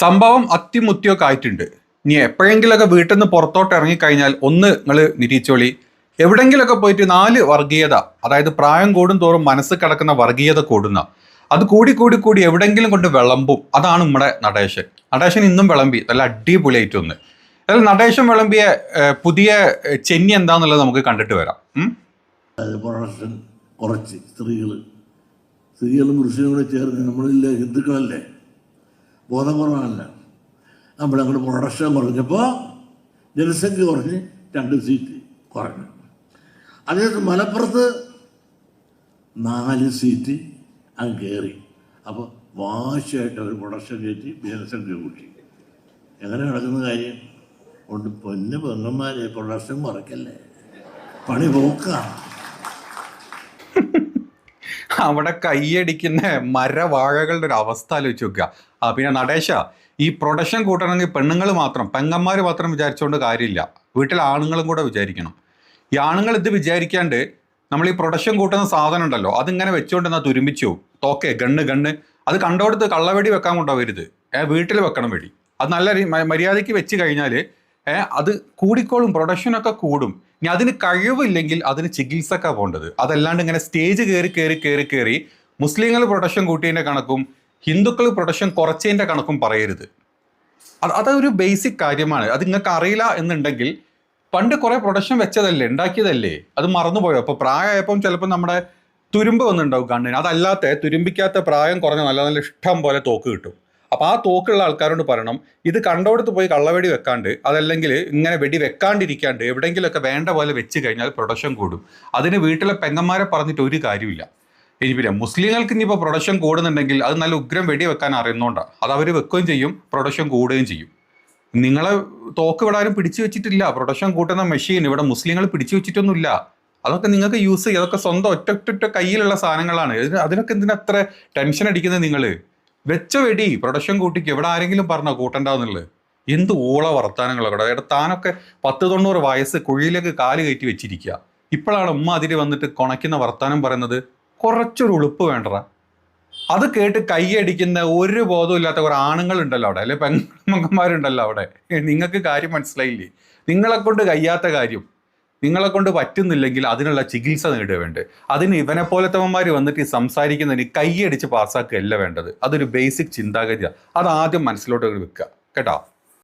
സംഭവം അത്തിമുത്തിയൊക്കെ ആയിട്ടുണ്ട്. ഇനി എപ്പോഴെങ്കിലൊക്കെ വീട്ടിൽ നിന്ന് പുറത്തോട്ട് ഇറങ്ങിക്കഴിഞ്ഞാൽ ഒന്ന് നിങ്ങൾ നിരീച്ചോളി എവിടെങ്കിലൊക്കെ പോയിട്ട് നാല് വർഗീയത അതായത് പ്രായം കൂടും തോറും മനസ്സ് കിടക്കുന്ന വർഗീയത കൂടുന്ന. അത് കൂടി കൂടി കൂടി എവിടെങ്കിലും കൊണ്ട് വിളമ്പും. അതാണ് നമ്മുടെ നടേശൻ. നടേശൻ ഇന്നും വിളമ്പി. നല്ല അടിപൊളിയായിട്ടൊന്ന് അതായത് നടേശൻ വിളമ്പിയ പുതിയ ചെന്നി എന്താന്നുള്ളത് നമുക്ക് കണ്ടിട്ട് വരാം. കുറച്ച് സ്ത്രീകൾ സ്ത്രീകളും പുരുഷനും കൂടെ ചേർന്ന് നമ്മളില്ലേ ഹിന്ദുക്കളല്ലേ? ബോധം നമ്മൾ അങ്ങോട്ട് പ്രൊഡക്ഷൻ കുറഞ്ഞപ്പോൾ ജനസംഖ്യ കുറഞ്ഞ് രണ്ട് സീറ്റ് കുറഞ്ഞു. അതേസമയം മലപ്പുറത്ത് നാല് സീറ്റ് അങ്ങ് കയറി അപ്പോൾ വാശിയായിട്ട് അവർ പ്രൊഡക്ഷൻ കയറ്റി ജനസംഖ്യ കൂട്ടി. എങ്ങനെ നടക്കുന്ന കാര്യം? കൊണ്ട് പൊന്ന് പെങ്ങന്മാരെ പ്രൊഡക്ഷൻ കുറയ്ക്കല്ലേ? പണി പോക്കാം. അവിടെ കൈയടിക്കുന്ന മരവാഴകളുടെ ഒരു അവസ്ഥ ആലോചിച്ച് നോക്കുക. ആ പിന്നെ നടേശ ഈ പ്രൊഡക്ഷൻ കൂട്ടണമെങ്കിൽ പെണ്ണുങ്ങൾ മാത്രം പെങ്ങന്മാർ മാത്രം വിചാരിച്ചുകൊണ്ട് കാര്യമില്ല. വീട്ടിൽ ആണുങ്ങളും കൂടെ വിചാരിക്കണം. ഈ ആണുങ്ങൾ ഇത് വിചാരിക്കാണ്ട് നമ്മൾ ഈ പ്രൊഡക്ഷൻ കൂട്ടുന്ന സാധനം ഉണ്ടല്ലോ അതിങ്ങനെ വെച്ചുകൊണ്ട് എന്നാൽ തുരുമ്പിച്ചു തോക്കെ ഗണ്ണ് ഗണ്ണ്. അത് കണ്ടോടത്ത് കള്ളവെടി വെക്കാൻ കൊണ്ടുപോകരുത് വീട്ടിൽ വെക്കണം വെടി. അത് നല്ല മര്യാദയ്ക്ക് വെച്ച് കഴിഞ്ഞാൽ അത് കൂടിക്കോളും പ്രൊഡക്ഷനൊക്കെ കൂടും. ഇനി അതിന് കഴിവില്ലെങ്കിൽ അതിന് ചികിത്സക്ക പോകേണ്ടത് അതല്ലാണ്ട് ഇങ്ങനെ സ്റ്റേജ് കയറി കയറി കയറി കയറി മുസ്ലിങ്ങൾ പ്രൊഡക്ഷൻ കൂട്ടിയതിന്റെ കണക്കും ഹിന്ദുക്കൾ പ്രൊഡക്ഷൻ കുറച്ചതിന്റെ കണക്കും പറയരുത്. അത് അതൊരു ബേസിക് കാര്യമാണ്. അത് നിങ്ങൾക്ക് അറിയില്ല എന്നുണ്ടെങ്കിൽ പണ്ട് കുറേ പ്രൊഡക്ഷൻ വെച്ചതല്ലേ ഉണ്ടാക്കിയതല്ലേ? അത് മറന്നുപോയോ? അപ്പൊ പ്രായമായപ്പം ചിലപ്പോൾ നമ്മുടെ തുരുമ്പ് വന്നിട്ടുണ്ടാവും കണ്ണിന്. അതല്ലാത്ത തുരുമ്പിക്കാത്ത പ്രായം കുറഞ്ഞ നല്ല നല്ല ഇഷ്ടം പോലെ തോക്ക് കിട്ടും. അപ്പൊ ആ തോക്കുള്ള ആൾക്കാരോട് പറയണം ഇത് കണ്ടോടത്ത് പോയി കള്ളവെടി വെക്കാണ്ട് അതല്ലെങ്കിൽ ഇങ്ങനെ വെടി വെക്കാണ്ടിരിക്കാണ്ട് എവിടെയെങ്കിലുമൊക്കെ വേണ്ട പോലെ വെച്ച് കഴിഞ്ഞാൽ പ്രൊഡക്ഷൻ കൂടും. അതിന് വീട്ടിലെ പെങ്ങന്മാരെ പറഞ്ഞിട്ട് ഒരു കാര്യമില്ല ഇനി പിന്നെ മുസ്ലിങ്ങൾക്ക് ഇനിയിപ്പോൾ പ്രൊഡക്ഷൻ കൂടുന്നുണ്ടെങ്കിൽ അത് നല്ല ഉഗ്രം വെടി വെക്കാൻ അറിയുന്നതുകൊണ്ടാണ് അത് അവർ വെക്കുകയും ചെയ്യും പ്രൊഡക്ഷൻ കൂടുകയും ചെയ്യും. നിങ്ങളെ തോക്ക് ഇവിടെ ആരും പിടിച്ചു വെച്ചിട്ടില്ല. പ്രൊഡക്ഷൻ കൂട്ടുന്ന മെഷീൻ ഇവിടെ മുസ്ലിങ്ങൾ പിടിച്ചു വെച്ചിട്ടൊന്നുമില്ല. അതൊക്കെ നിങ്ങൾക്ക് യൂസ് ചെയ്യുക അതൊക്കെ സ്വന്തം ഒറ്റ ഒറ്റ കയ്യിലുള്ള സാധനങ്ങളാണ്. അതിനൊക്കെ എന്തിനാ അത്ര ടെൻഷൻ അടിക്കുന്നത് നിങ്ങൾ? വെച്ച വെടി പ്രൊഡക്ഷൻ കൂട്ടിക്ക്. ഇവിടെ ആരെങ്കിലും പറഞ്ഞോ കൂട്ടണ്ടെന്നുള്ളത് എന്ത് ഊള വർത്താനങ്ങളൊക്കെ എടാ താനൊക്കെ പത്ത് തൊണ്ണൂറ് വയസ്സ് കുഴിയിലേക്ക് കാൽ കയറ്റി വെച്ചിരിക്കുക ഇപ്പോഴാണ് ഉമ്മ അതിരി വന്നിട്ട് കുണയ്ക്കുന്ന വർത്താനം പറയുന്നത്? കുറച്ചൊരു ഉളുപ്പ് വേണ്ടടാ. അത് കേട്ട് കൈയടിക്കുന്ന ഒരു ബോധവും ഇല്ലാത്ത കുറെ ആണുങ്ങളുണ്ടല്ലോ അവിടെ. അല്ലെ പെങ്ങന്മാരുണ്ടല്ലോ അവിടെ. നിങ്ങൾക്ക് കാര്യം മനസ്സിലായില്ലേ? നിങ്ങളെ കൊണ്ട് കഴിയാത്ത കാര്യം. നിങ്ങളെ കൊണ്ട് പറ്റുന്നില്ലെങ്കിൽ അതിനുള്ള ചികിത്സ നേടുക വേണ്ടത് അതിന് ഇവനെ പോലത്തവന്മാർ വന്നിട്ട് സംസാരിക്കുന്നതിന് കൈയടിച്ച് പാസ്സാക്കുകയല്ല വേണ്ടത്. അതൊരു ബേസിക് ചിന്താഗതിയാണ് അത് ആദ്യം മനസ്സിലോട്ട് വെക്കുക കേട്ടോ?